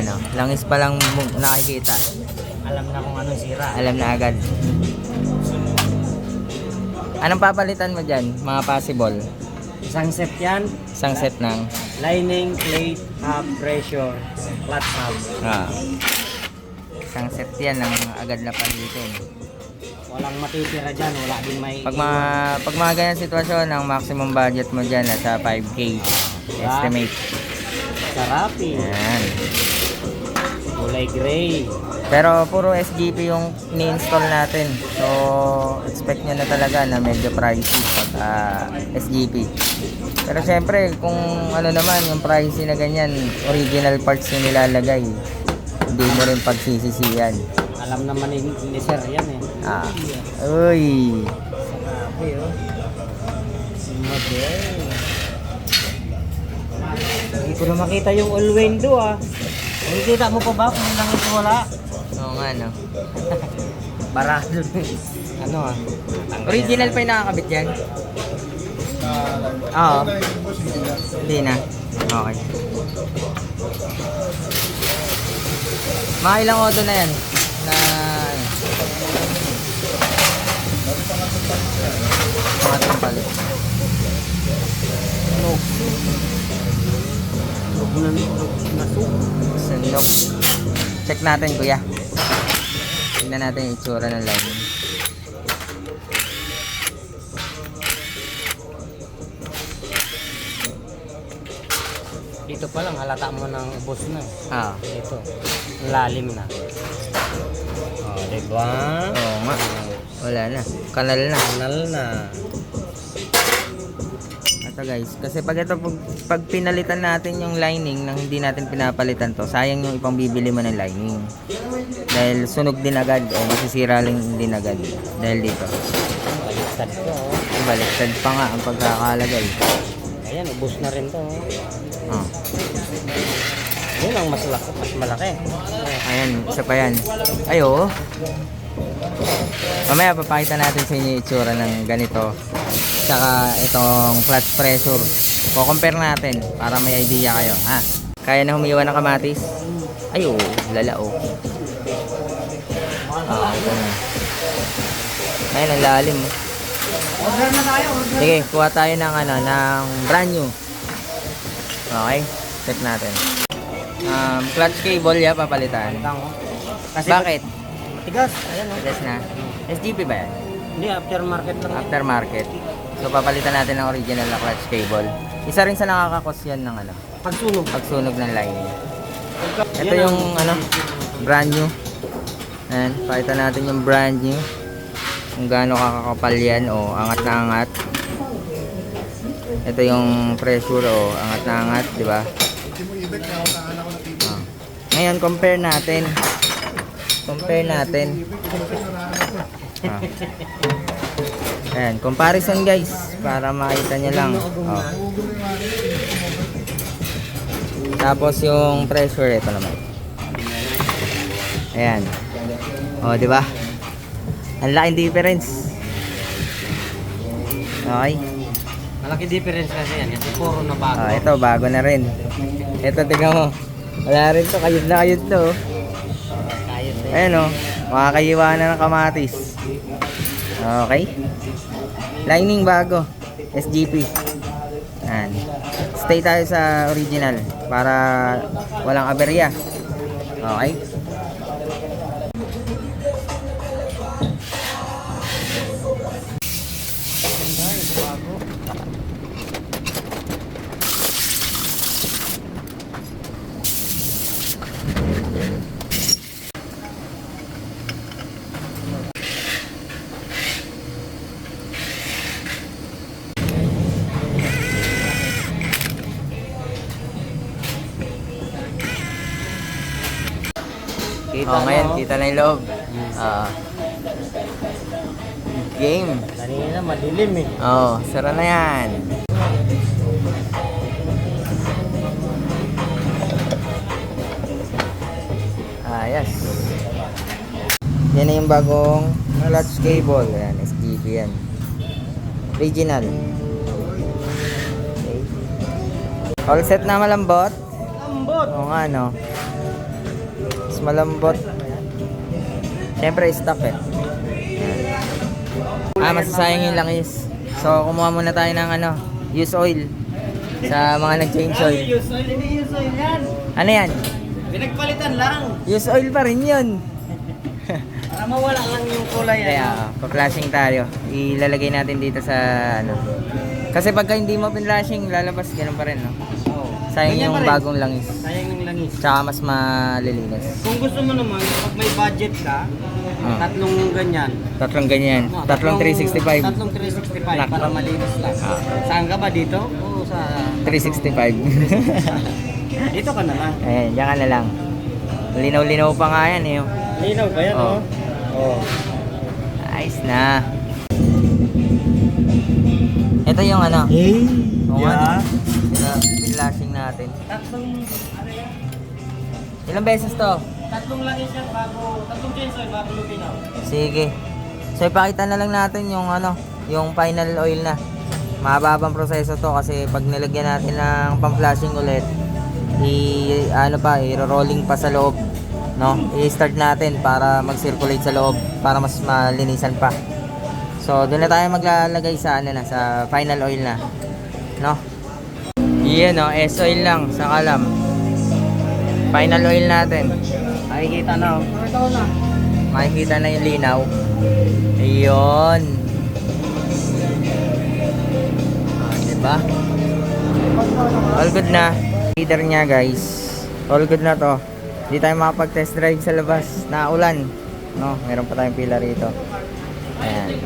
Ayan o, langis pa lang nakikita. Alam na kung ano sira. Alam na agad. Anong papalitan mo dyan, mga possible? Isang set yan. Isang set ng... Lining, plate, hub, pressure, clutch hub. Ah. Isang set yan ng agad na palitin. Walang matitira dyan. Wala din may... Pag mga, pag mga ganyan sitwasyon, ang maximum budget mo dyan nasa 5K. Estimate. Sarapi. Yan. Kulay gray. Pero puro SGP yung ni-install natin. So, expect nyo na talaga na medyo pricey pag ah, SGP. Pero syempre, kung ano naman, yung pricey na ganyan, original parts yung nilalagay. Hindi mo rin pagsisisiyan. Alam naman ni, ni Sir yan eh. Ah. Uy. Sarapi oh. Model. Hindi ko na makita yung all window ah. Nakikita mo pa ba kung lang ito wala? Oo nga, no. Barado. ano ah? Original pa yung nakakabit yan? Oo. Hindi na. Okay. Mga ilang auto na yan? Na... Mga tumpalit. Ano? Sunok. Check natin, kuya. Tingnan natin yung itsura ng lining. Dito pa lang halata mo ng ubos na. Ah. Ito. Lalim na. Oh, di ba? Oo nga. Wala na. Kanal na. Kanal na. Ito guys, kasi pag ito pag, pag pinalitan natin yung lining nang hindi natin pinapalitan to, sayang yung ipang bibili mo ng lining. Dahil sunog din agad o masisira lang din agad dahil dito. Baliktad ko. oh. Baliktad pa nga ang pagkakalagay. Ayan, ubos na rin to. oh. Oh. Yun ang mas, mas malaki. Ayan, isa pa yan. Ay oo. Mamaya papakita natin sa inyo itsura ng ganito. Tsaka itong clutch pressure. Ko-compare natin para may idea kayo. Ha? Kaya na humiwa ng kamatis? Ay oo, lala oh. Ah, ito na. Ayun, ang lalim. Order na tayo, order. Sige, kuha tayo ng ano, ng brand new. Okay, check natin. Um, clutch cable ya papalitan. Kasi Bakit? Matigas. Ayan oh. Tigas na. SGP ba yan? Hindi, aftermarket lang. yan. Aftermarket. So papalitan natin ng original na clutch cable. Isa rin sa nakakakos yan ng ano, Pagsunog. pagsunog ng lining. Ito Yan yung ang- ano, brand new. Ayan, pakita natin yung brand new. Kung gaano kakakapal yan o angat na angat. Ito yung pressure o angat na angat, di ba? Ah. Ngayon, compare natin. Compare natin. Ah. Ayan, comparison guys. Para makita nyo lang. Oh. Tapos yung pressure, ito naman. Ayan. O, di ba? Ang laking difference. Okay. Malaki difference kasi yan. Kasi puro na bago. Ah, ito, bago na rin. Ito, tingnan mo. Wala rin to. Kayod na kayod to. Ayan o. Makakayiwa na ng kamatis. Okay. Lining bago. SGP. Ayan. Stay tayo sa original para walang aberya. Okay. Kita oh, ngayon, mo. kita na yung loob. Ah. game. Kanina madilim eh. Oh, sara na yan. Ah, yes. Yan na yung bagong clutch cable. Ayan, SGP yan. Original. Okay. All set na malambot. Lambot. Oo nga, no. Malambot. Siyempre, stock eh. Ah, masasayang yung langis. So, kumuha muna tayo ng ano, use oil. Sa mga nag-change oil. Use oil, hindi use oil yan. Ano yan? Pinagpalitan lang. Use oil pa rin yun. Para mawala lang yung kulay. Kaya, ano. pa-flashing tayo. Ilalagay natin dito sa ano. Kasi pagka hindi mo pinlashing, lalabas ganun pa rin, no? Oo. Sayang Ganyan yung pa rin. bagong langis. Sayang yung langis. Tsaka mas malilinis. Kung gusto mo naman, pag may budget ka, Ah. tatlong ganyan. Tatlong ganyan. No, Tatlong 365. Tatlong 365 Nak- para malinis lang. Ah. Saan ka ba dito? Oo, sa... 365. Dito ka na lang. Ayan, diyan ka na lang. Linaw-linaw pa nga yan eh. Linaw ba yan, Oo. oh? Oo. Ayos na. Ito yung ano. Hey! Yung ano. pina- Pinlashing natin. Tatlong... Ano yan? Ilang beses to? Tatlong langis yan bago... Tatlong chainsaw bago lupinaw. Sige. So ipakita na lang natin yung ano, yung final oil na. Mahababang proseso to kasi pag nilagyan natin ng pang-flashing ulit, i ano pa, i-rolling pa sa loob, no? I-start natin para mag-circulate sa loob para mas malinisan pa. So doon na tayo maglalagay sa ano na sa final oil na, no? Iyan no, S-oil lang sa kalam. Final oil natin. Makikita na, oh. Na. Makikita na yung linaw. Ayun. Ah, diba? All good na. Heater niya guys. All good na to. Hindi tayo makapag-test drive sa labas. Naulan. No, meron pa tayong pila rito. Ayan.